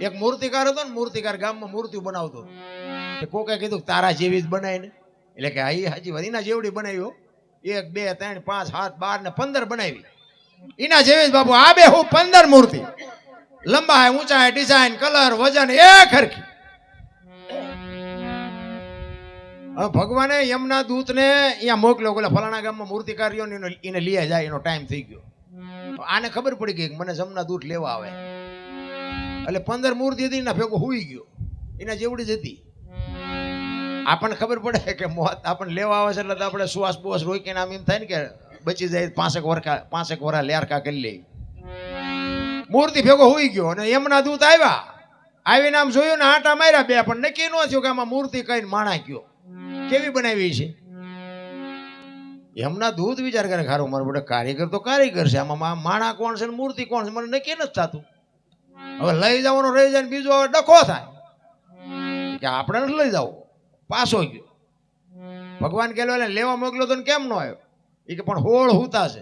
એક મૂર્તિકાર હતો ને, મૂર્તિકાર ગામમાં મૂર્તિ બનાવતો કોકે કીધું તારા જેવી જ બનાય ને. એટલે કે આઈ હાજી વાત જેવડી બનાવી એક, બે, ત્રણ, પાંચ, સાત, બાર ને પંદર બનાવી. એના જેવી જ બાપુ, આ બે હું પંદર મૂર્તિ. લંબાઈ ઊંચાઈ ડિઝાઇન કલર વજન હરખી. હવે ભગવાને યમના દૂતને અહીંયા મોકલ્યો ઓલા ફલાણા ગામમાં મૂર્તિકારીઓ ને એને- લઈ જાય, એનો ટાઈમ થઈ ગયો. આને ખબર પડી ગઈ મને જમના દૂત લેવા આવે. એટલે પંદર મૂર્તિ હતી એના ભેગો હુઈ ગયો. એના જેવડી જ હતી. આપણને ખબર પડે કે મોત આપણને લેવા આવે છે એટલે આપણે શ્વાસ બુવાસ રોકીને આમ એમ થાય ને કે બચી જાય પાંસેક વરખા પાંસેક વરા લેરકા કરી લે. મૂર્તિ ભેગો હોઈ ગયો અને એમના દૂત આવ્યા. આવીને આમ જોયું ને આટા માર્યા બે, પણ નક્કી ન થયું કે આમાં મૂર્તિ કઈ માણા ગયો કેવી બનાવી છે? એમના દૂત વિચાર કરે ખારું મારું બેટા કારીગર તો કારીગર છે, આમાં માણા કોણ છે મૂર્તિ કોણ છે? મને નક્કી નથી થતું. હવે લઈ જવાનો રહી જાય બીજો હવે ડખો થાય. કે આપણે નથી લઈ જવો. પાછો ગયો. ભગવાન કહેલો એટલે લેવા મોકલ્યો તો કેમ નો આવ્યો? એ કે, પણ હોળ હુતા છે.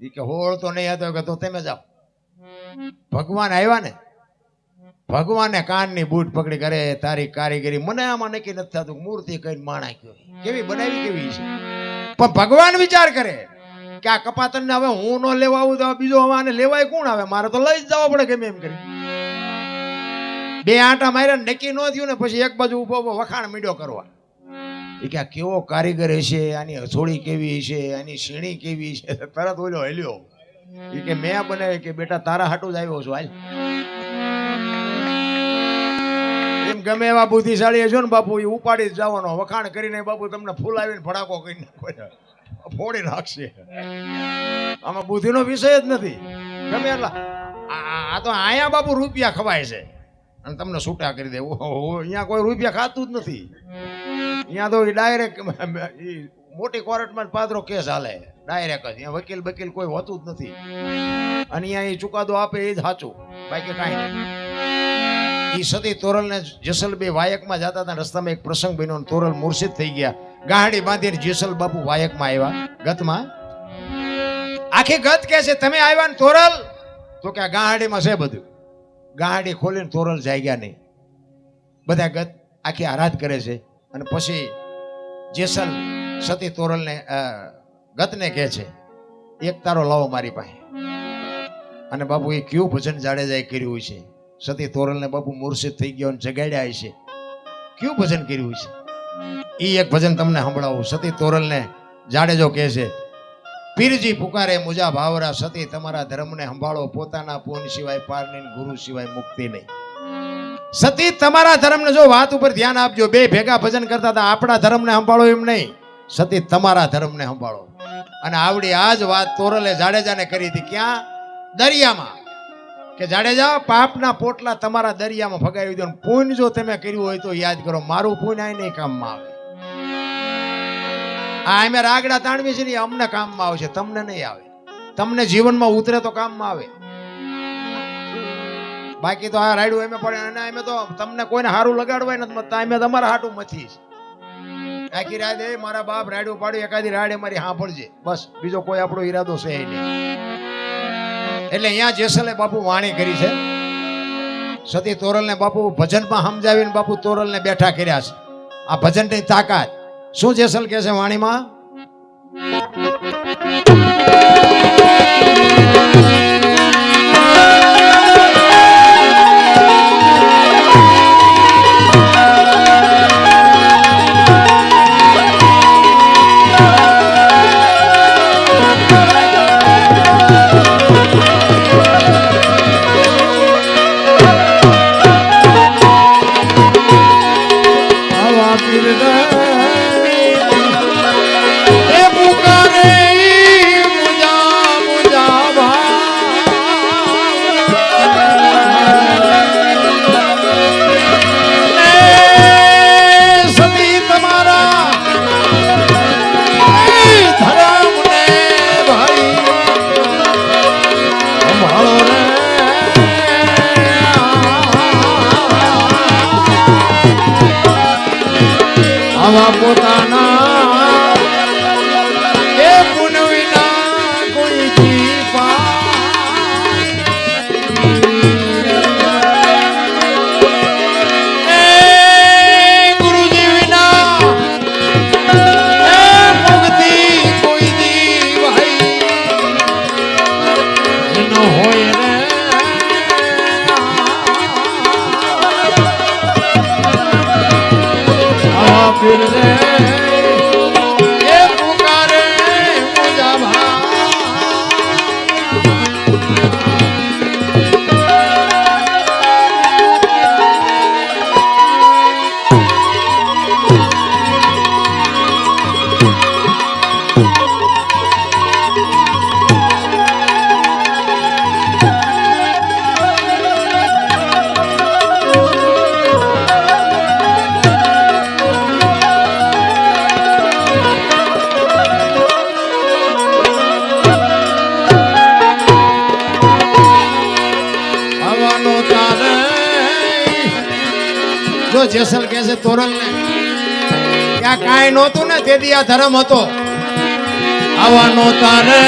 એ કે, હોળ તો નહીં હતો. કે, તો તમે જાઓ ભગવાન આવ્યા ને. ભગવાને કાનની બૂટ પકડી કરે, તારી કારીગરી મને આમાં નક્કી નથી થતું. મૂર્તિ કઈ માણા કયો કેવી બનાવી, કેવી છે? પણ ભગવાન વિચાર કરે કે આ કપાતન હવે હું ન લેવા આવું તો બીજો હવે આને લેવાય કોણ આવે? મારે તો લઈ જ જવો પડે ગમે એમ કરી બે આંટા માર્યા નક્કી ન થયું ને પછી એક બાજુ ઊભો ઊભો વખાણ મીડો કરવા. એ કે આ કેવો કારીગર હશે, આની હથોડી કેવી છે આની સીણી કેવી છે તરત ઓલો હેલ્યો. એ કે મેં બનાવી કે બેટા તારા હાટું જ આવ્યો છું, હાલ. એમ ગમે એવા બુદ્ધિશાળી છો ને બાપુ એ ઉપાડી જ જવાનો. વખાણ કરીને બાપુ તમને ફૂલાવીને ફડાકો કરી નાખો. ફોડી નાખશે. આમાં બુદ્ધિનો વિષય જ નથી. ગમે એટલા. આ તો આયા બાપુ રૂપિયા ખવાય છે. અને તમને છૂટા કરી દે. અહીંયા કોઈ રૂપિયા ખાતું જ નથી. અહીંયા તો ડાયરેક્ટ મોટી કોર્ટમાં પાદરો કેસ હાલે. ડાયરેક્ટ જ. અહીંયા વકીલ બકીલ કોઈ હોતું જ નથી. અને અહીંયા એ ચુકાદો આપે એ જ સાચું. બાકી કાંઈ નહીં. એ સતી તોરલને જસલબે વાયકમાં જતા હતા રસ્તામાં એક પ્રસંગ બન્યો તોરલ મૂર્છિત થઈ ગયા. ગાડી બાંધીને જેસલ બાપુ વાયકમાં આવ્યા. ગતમાં? આખી ગત કે છે, તમે આવ્યા ને તોરલ? તો કે આ ગાડીમાં છે બધું. ગાડી ખોલીને તોરલ જાગ્યા નહીં. બધા ગત આખી આરાધ કરે છે અને પછી જેસલ સતી તોરલને ગતને કહે છે, એક તારો લાવો મારી પાસે. અને બાપુ એ કયું ભજન જાડેજાએ કર્યું છે? સતી તોરલને બાપુ મૂર્છિત થઈ ગયો અને જગાડ્યા છે. કયું ભજન કર્યું છે? એ એક ભજન તમને સંભળાવું. સતી તોરલને જાડેજો કહે છે, પીરજી પુકારે મુજા ભાવરા, સતી તમારા ધર્મને સંભાળો, પોતાના પૂન સિવાય પાર ગુરુ સિવાય મુક્તિ નહીં. સતી તમારા ધર્મને જો વાત ઉપર ધ્યાન આપજો, બે ભેગા ભજન કરતા હતા, આપણા ધર્મને સંભાળો એમ નહીં. સતી તમારા ધર્મને સંભાળો. અને આવડી આ જ વાત તોરલે જાડેજાને કરી હતી ક્યાં? દરિયામાં. કે જાડેજા, પાપના પોટલા તમારા દરિયામાં ફગાવી દો પૂન જો તમે કર્યું હોય તો યાદ કરો, મારું પૂન આ નહીં કામમાં આવે. આ અમે રાગડા તાણવી છે ને અમને કામમાં આવશે, તમને નહીં આવે. તમને જીવનમાં ઉતરે તો કામમાં આવે. બાકી તો આ રાયડું એમે પડે અને અમે તો તમને કોઈને સારું લગાડવાય નથી અમે તમારા હાટું મથી આખી રાત એ મારા બાપ રાયડું પાડ્યું, એકાદી રાડે મારી સાંભળજે. બસ, બીજો કોઈ આપણો ઈરાદો છે નહીં. એટલે અહીંયા જેસલે બાપુ વાણી કરી છે. સતી તોરલને બાપુ ભજનમાં સમજાવીને બાપુ તોરલને બેઠા કર્યા છે. આ ભજનની તાકાત. શું જેસલ કે છે વાણીમાં? આવા પોતાના જેસલ કે છે તોરણ ને ત્યાં કાંઈ નહોતું ને તેથી આ ધર્મ હતો. આવવાનો તારે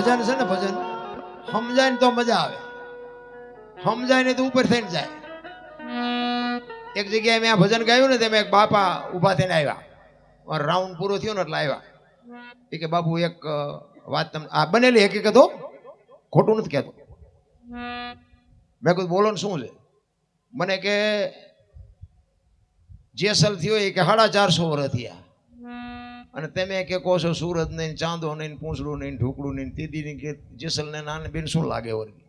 ભજન છે ને ભજન? સમજાય ને તો મજા આવે. સમજાય ને તો ઉપર થઈને જાય. એક જગ્યાએ મેં ભજન ગાયું ને તેમ એક બાપા ઊભા થઈને આવ્યા. રાઉન્ડ પૂરો થયો ને એટલે આવ્યા. એ કે, બાપુ, એક વાત તમને, આ બનેલી હકીકત હો. ખોટું નથી કહેતો. મેં કીધું, બોલો ને શું છે? મને કે, જેસલ થયો એ કે સાડા ચારસો વર્ષ થયા. અને તમે કે કહો છો સુરત નહીં, ચાંદો નહીં, પૂંછડું નહીં, ઢોકળું નહીં, તીદી નહીં, કે જેસલ ને નાને બેન શું લાગે વર્ગી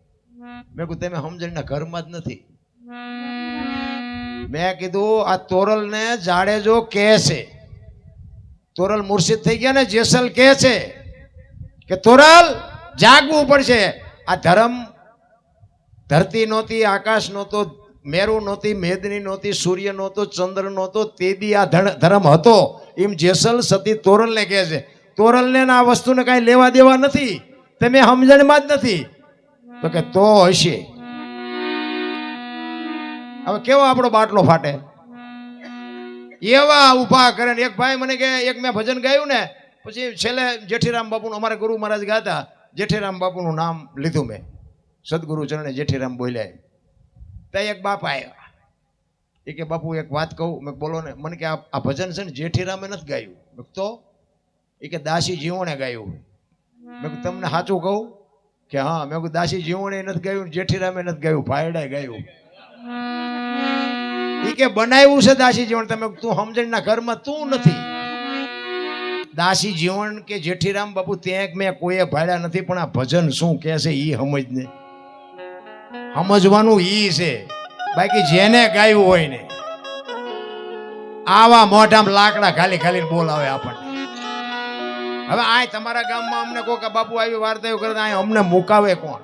મેં કીધું, તમે સમજણના ઘરમાં જ નથી. મેં કીધું, આ તોરલ ને જાડેજો કહે છે. તોરલ મુર્શિદ થઈ ગયા ને, જેસલ કહે છે કે, તોરલ, જાગવું પડશે. આ ધર્મ ધરતી નહોતી, આકાશ નહોતો મેરુ નહોતી, મેદની નહોતી, સૂર્ય નહોતો, ચંદ્ર નહોતો તેદી આ ધર્મ હતો. એમ જેસલ સતી તોરલને કહે છે. તોરલને આ વસ્તુને કાંઈ લેવા દેવા નથી. તમે સમજણમાં જ નથી. તો કે તો હશે. હવે કેવો આપણો બાટલો ફાટે? એવા ઊભા કરે એક ભાઈ મને કે એક મેં ભજન ગાયું ને, પછી છેલ્લે જેઠીરામ બાપુનું અમારા ગુરુ મહારાજ ગાતા, જેઠીરામ બાપુનું નામ લીધું મેં. સદગુરુ ચરણે જેઠીરામ બોલ્યા ત્યાં એક બાપ આવ્યા. એ કે બાપુ એક વાત કહું. મેં બોલો ને મને કે આ ભજન છે ને જેઠીરામે નથી ગાયું. મેં તો? એ કે દાસી જીવણે ગાયું. મેં તમને સાચું કહું? કે હા. મેં કહું દાસી જીવણે નથી ગાયું જેઠીરામે નથી ગાયું ભાયડાએ ગાયું. એ કે બનાવ્યું છે દાસી જીવણ. તમે તું સમજણના ઘરમાં તું નથી. દાસી જીવણ કે જેઠીરામ બાપુ ત્યાં મેં કોઈએ ભાડ્યા નથી પણ આ ભજન શું કહે છે ઈ સમજને. સમજવાનું ઈ છે. બાકી જેને ગાયું હોય ને, આવા મોઢામાં લાકડા ખાલી ખાલી બોલાવે આપણને. હવે આ તમારા ગામમાં અમને કોઈ બાપુ, આવી વાર્તા કરે તો અહીં અમને મુકાવે કોણ?